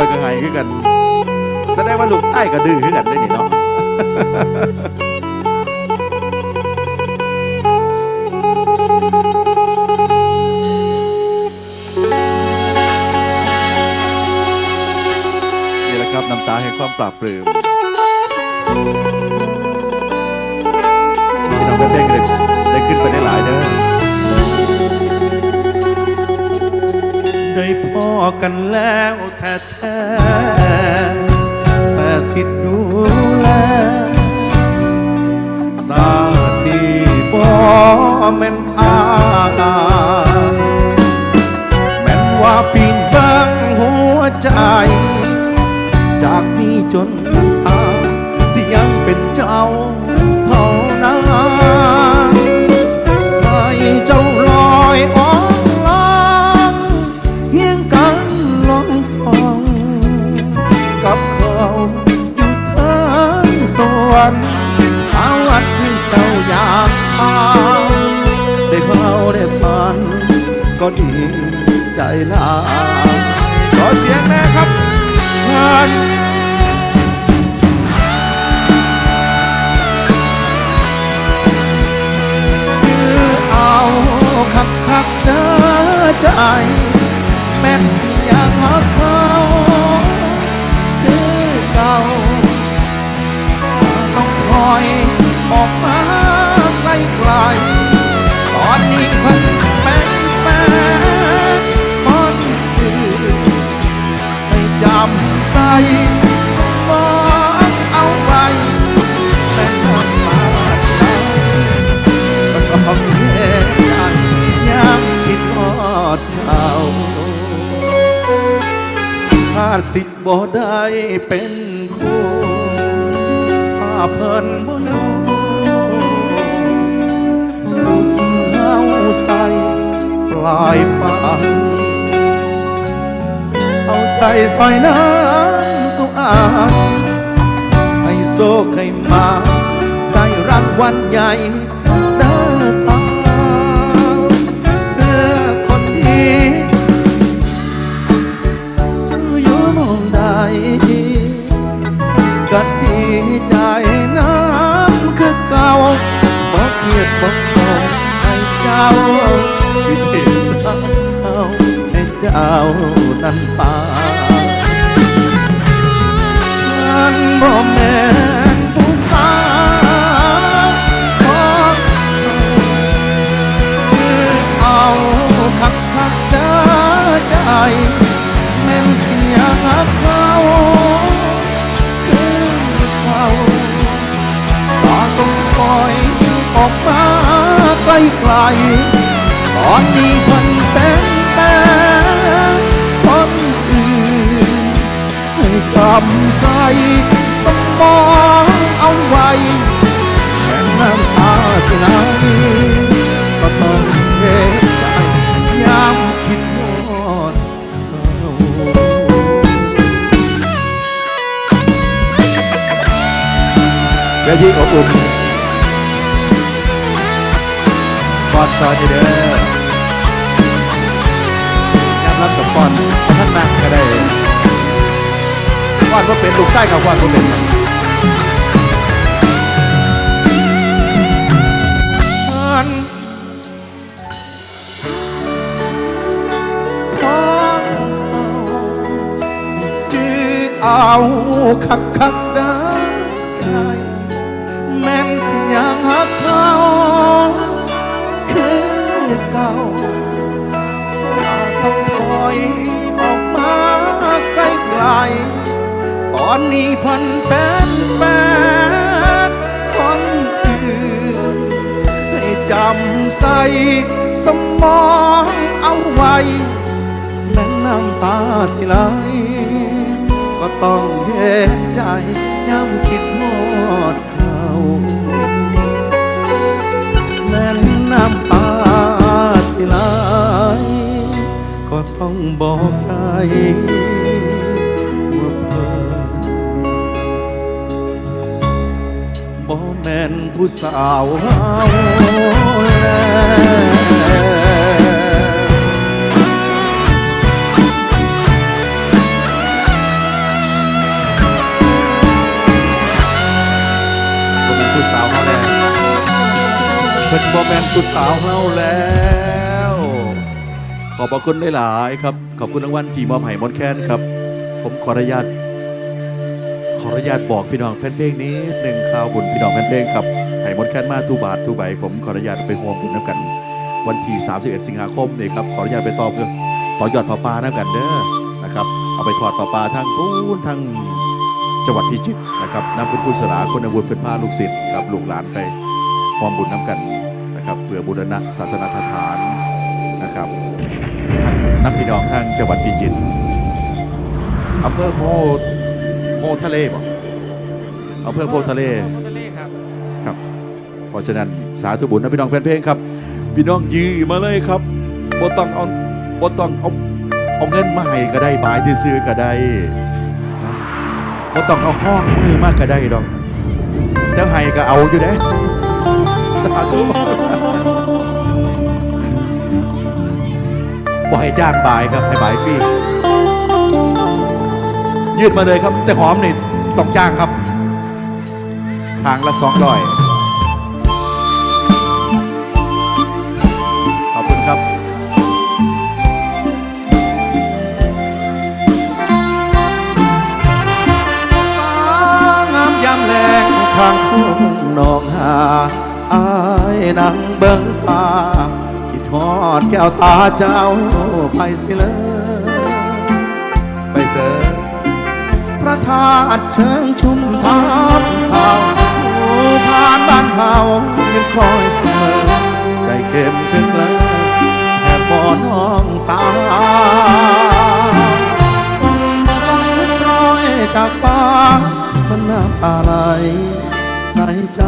อยกระหายคือกัน แสดงว่าลูกไส้ก็ดื้อคือกันได้นี่เนาะนี่แหละครับน้ำตาแห่งความปราบปลื้มพี่น้องเพื่อนๆก็ได้ได้ขึ้นไปได้หลายเด้อได้พ่อกันแล้ว แท้ๆแต่สิทธิ์ดูแลสาดีบ่แม่นอายแม่นว่าปีนบังหัวใจ จากนี้จน ใใสสมองเอาไว้แม่นคนมาสลายก็ต้องเห็นกันยามคิดอดเขาถ้าสิทธิ์บ่ได้เป็นคู่ฟ้าเพิ่นบ่รู้สุขเฮาใสปลายฝันเอา ใจซอยน้ำสุอาให้โซให้มา ได้รางวัลใหญ่ด้อสาวเพื่อคนดีเจ้าอยู่มองใดก็ดีใจน้ำคือเก่าบอกเครียดบอกเศร้าให้เจ้าคิดเห็นเอาให้เจ้านั้นตาำใส่สมองเอาไว้แม่น้ำตาสิไหลก็ต้องเห็นใจยามคิดฮอดเขาเวทีอบอุ่นฟอนซอนอยู่เด้อยามรับกับฟอนเอาท่านนั่งก็ได้ วาดว่าเป็นลูกไส้กับวาดว่าเป็นมันของจื้อเอาคักคักๆได้ใจแม่นสิยังหักเขาคือเก่าต้องถอย อนนี้พันเป็นแฟนคนอื่น ให้จำใส่สมองเอาไว้แม้น้ำตาสิไหลก็ต้องเห็นใจย้ำคิดฮอดเขาแม้น้ำตาสิไหลก็ต้องบอกใจ นผู้สาวเฮาแลผู้สาวเฮาแลเพิ่นบ่แมนผู้สาวเฮาแล้วขอบพระคุณหลายครับ ขอบคุณรางวัลจีมอมไห้มอนแค้นครับ ผมขออนุญาต ขออนุญาตบอกพี่น้องแฟนเพลงนี้หนึ่งข่าวบุญพี่น้องแฟนเพลงครับให้มดแค่นมาทุบาททุใบผมขออนุญาตไปห่วงบุญน้ำกัน วันที่ 31 สิงหาคมนี่ครับขออนุญาตไปต่อเพื่อต่อยอดปลาปลาน้ำกันเด้อนะครับเอาไปถอดปลาปลาทั้งปูนทั้งจังหวัดพิจิตรนะครับนำเป็นผู้สลาคนอาวุธเป็นผ้าลูกศิษย์กับลูกหลานไปห่วงบุญน้ำกันนะครับเพื่อบูรณะศาสนสถานนะครับท่านนับพี่น้องทางจังหวัดพิจิตรอำเภอโพ โพทะเลบ่อำเภอโพธิ์ทะเล โพธิ์ทะเลครับ ครับ เพราะฉะนั้นสาธุบุญนะพี่น้องแฟนเพลงครับ พี่น้องยือมาเลยครับบ่ต้องเอาบ่ต้องเอาเอาเงินมาให้ก็ได้บายซื้อๆก็ได้นะบ่ต้องเอาห้องมือมากก็ได้ดอกแต่ให้ก็เอาอยู่เด้สาธุบ่ให้จ้างบายครับให้บายฟรี ยืดมาเลยครับ แต่หอมนี่ต้องจ้างครับทางละสองร้อยขอบคุณครับฟ้างามยามแลงข้างทุ่งนองหาอายนังเบิงฟ้าคิดทอดแก้วตาเจ้าไปสิเลยไปเสิร์ ระธาตุเชิงชุมทามข่าวผู้ผ่านบ้านเฮายังคอยเสมอ ใจเข้มขึ้นเลยแค่บ่อน้องสาวฟังร้อยจากฟ้ามันน้ำตาไหลในใจ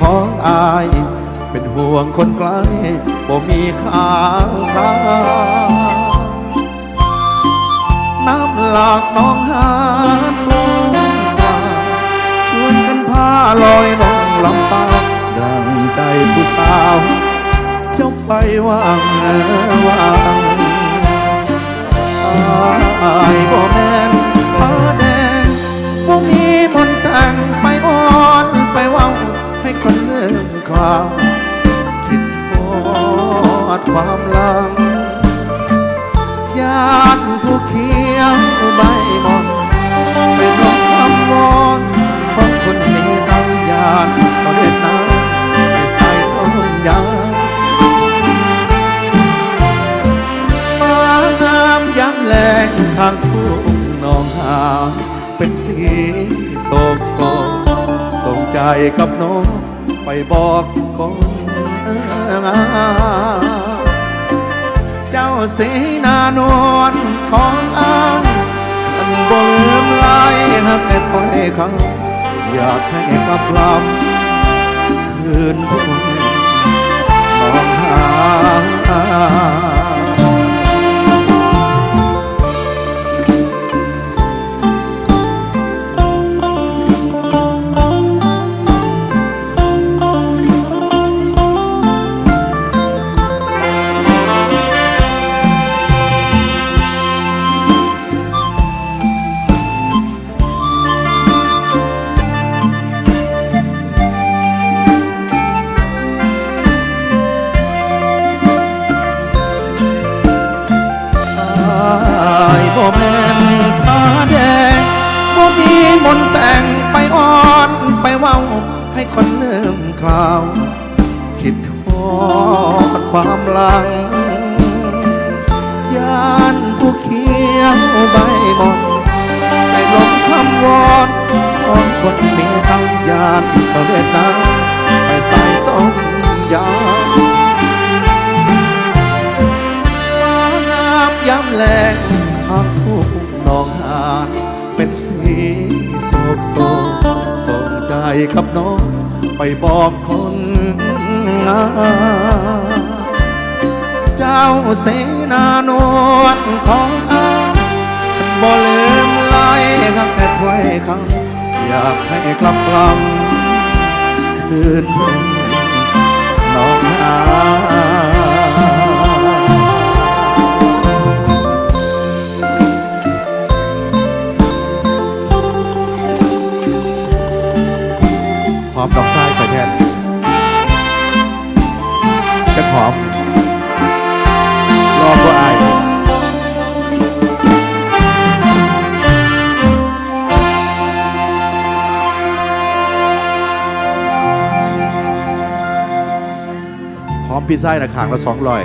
ของอาย เป็นห่วงคนไกลบ่มีข้างคาน้ำหลากน้องหา ผู้สาวเจ้าไปว่างว่างอายบ่แม่นฟ้าแดงบ่มีมนต์แต่งไปอ่อนไปว่างให้คนเลื่อนคลาวคิดทอดความหลังญาติผู้เขียวใบมอ กับน้องไปบอกคนเอ่อเจ้าสีนานวลของอายขันบ่ลืมลายหักแต่ถ้อยคำอยากให้กลับลำคืนทุ่งมองหา ความหลังยานผู้เขียวใบมอนไปหลงคำวอนของคนมีทั้งยานเขาเรียกน้ำไปใส่ต้มยำฟ้างามย้ำแรงข้างทุ่งนองหานเป็นสีโศกโศกส่งใจกับน้องไปบอกคนงาม เจ้าเสนานวลของอาบ่ลืมไล่หักแต่ถ้อยคำอยากให้กลับลำคืนทุ่งองหานภอมดอกทรายไปแทนจะหอม พิซซ่านะขางละสองร้อย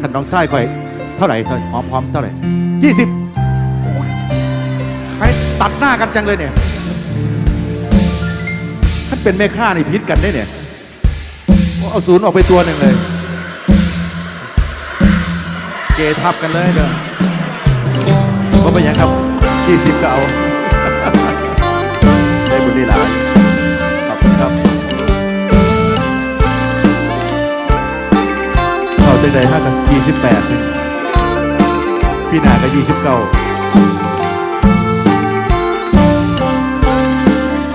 ขันน้องไส้ก่อยเท่าไหร่ท่าหอมหอมเท่าไหร่ยี่สิบใครตัดหน้ากันจังเลยเนี่ยท่านเป็นแม่ค้านี่พิษกันได้เนี่ยเอาศูนย์ออกไปตัวหนึ่งเลย เกทับกันเลยเด้อก็เป็นอย่างครับยี่สิบก็เอา เข้ใจได้ห้ากับยี่สิบแปดพี่นาก็ยี่สิบเก้า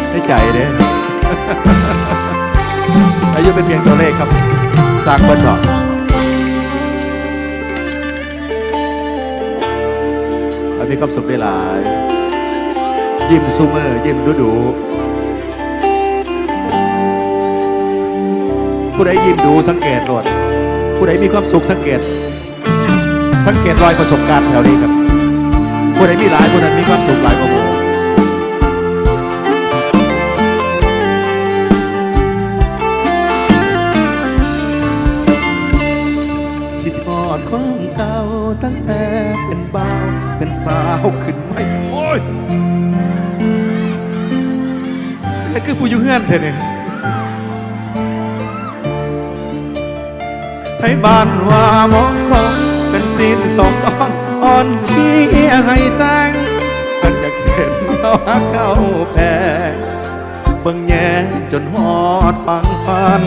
ให้ใจเด้อายุเป็นเพียงตัวเลขครับ สร้างเบิ้ลดอกอันนี้ความสุขได้หลาย ยิ้มซูเมอร์ยิ้มดูดูผู้ใดยิ้มดูสังเกตโลด ผู้ใดมีความสุขสังเกต สังเกตรอยประสบการณ์แถวนี้ครับ ผู้ใดมีหลายผู้นั้นมีความสุขหลายกว่าหมู่คิดทอดความเก่าตั้งแต่เป็นบ่าวเป็นสาวขึ้นไม่โอ้ยนี่คือผู้อยู่เฮือนเธอเนี่ย บ้านว่ามาะสมเป็นสิ้นสองตอนอ่อนเชียให้แต่งกันอยากเห็นเราหักเข้าแพงเบิ่งแย่จนหอดฟังฟัน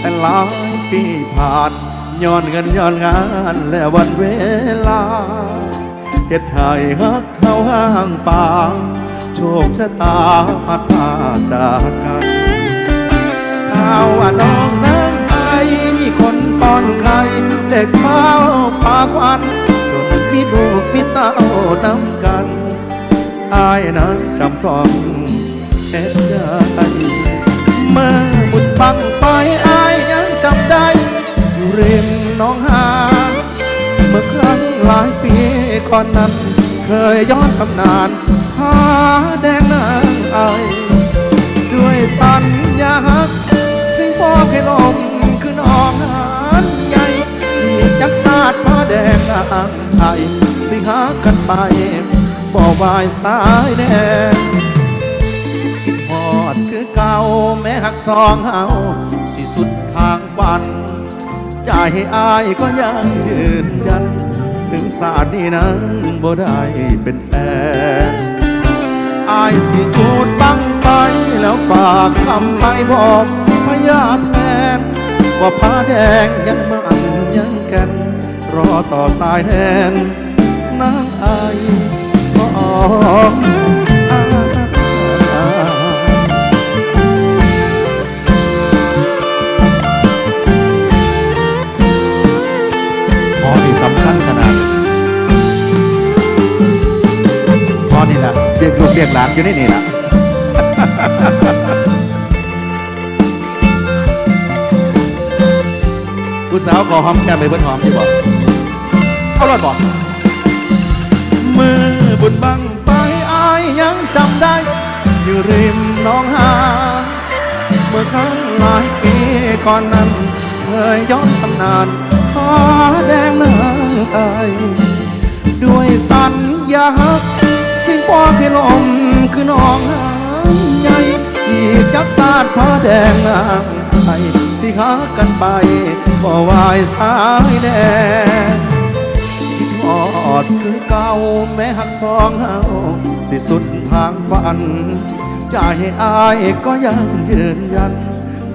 แต่หลายปีผ่านย้อนเงินย้อนงานและวันเวลาเหตุให้ฮักเข้าห้างป่าโชคชะตาพัดพาจากกันข่าวว่าน้องนั้นไอมีคน ป้อนไข่เด็กเฝ้าพาควันจนมีลูกมีเต้านำกันอายนั้นจำต้องเอ็ดใจเมื่อบุญบังไฟอายยังจำได้อยู่ริมน้องหานเมื่อครั้งหลายปีก่อนนั้น เคยย้อนตำนานหาแดงนางไอด้วยสัญญาหัก สิ่งพ่อให้ลมคือน้อง จักสาดผ้าแดงนางไทยสิหากันไปบ่วายสายแดงคิดหอดคือเก่าแม้หักสองเฮาสิสุดทางฝันใจอายก็ยังยืนยัน ถึงศาสตร์นี้นั้นบ่ได้เป็นแฟนอายสิจูดบังไฟแล้วฝากคำไปบอกพญาแทนว่าผ้าแดงยังมันยัง กันรอต่อสายแทนนางอายก็ออกพอที่สำคัญขนาดพอนี่แหละเรียกลูกเรียกหลานอยู่ในนี่แหละ สาวขอหอมแก้มไปเพิ่นหอมที่บอกเอารอดบอกมือบุญบังไฟอายยังจำได้ อยู่ริมหน้องหาเมื่อครั้งหลายปีก่อนนั้นเคยย้อนตำนานขอแดงนางไอด้วยสัญญาหักสิ่งพอคือลมคือน้องหางใหญ่อีกจักสาดผ้าแดงนางไทย สิหากันไปบ่วายสายแดงคิดหอดคือเก่าแม้หักสองเฮาสิสุดทางฝันใจอายก็ยังยืนยัน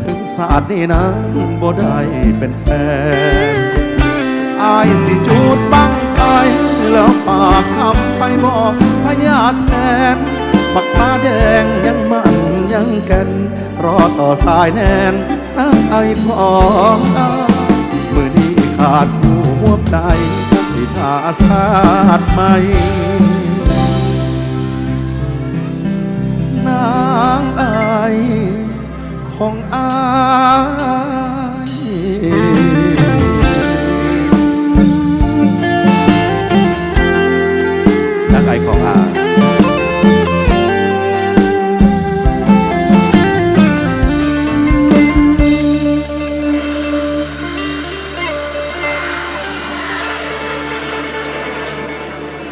ถึงศาสตร์นี้นั้นบ่ได้เป็นแฟนอายสิจูดบังไฟแล้วฝากคำไปบอกพญาแทนบักผ้าแดงยังมันยังแกันรอต่อสายแนนน้ำ ไอของอายมือนี้ขาดผู้หัวใจสิทาสาดไหม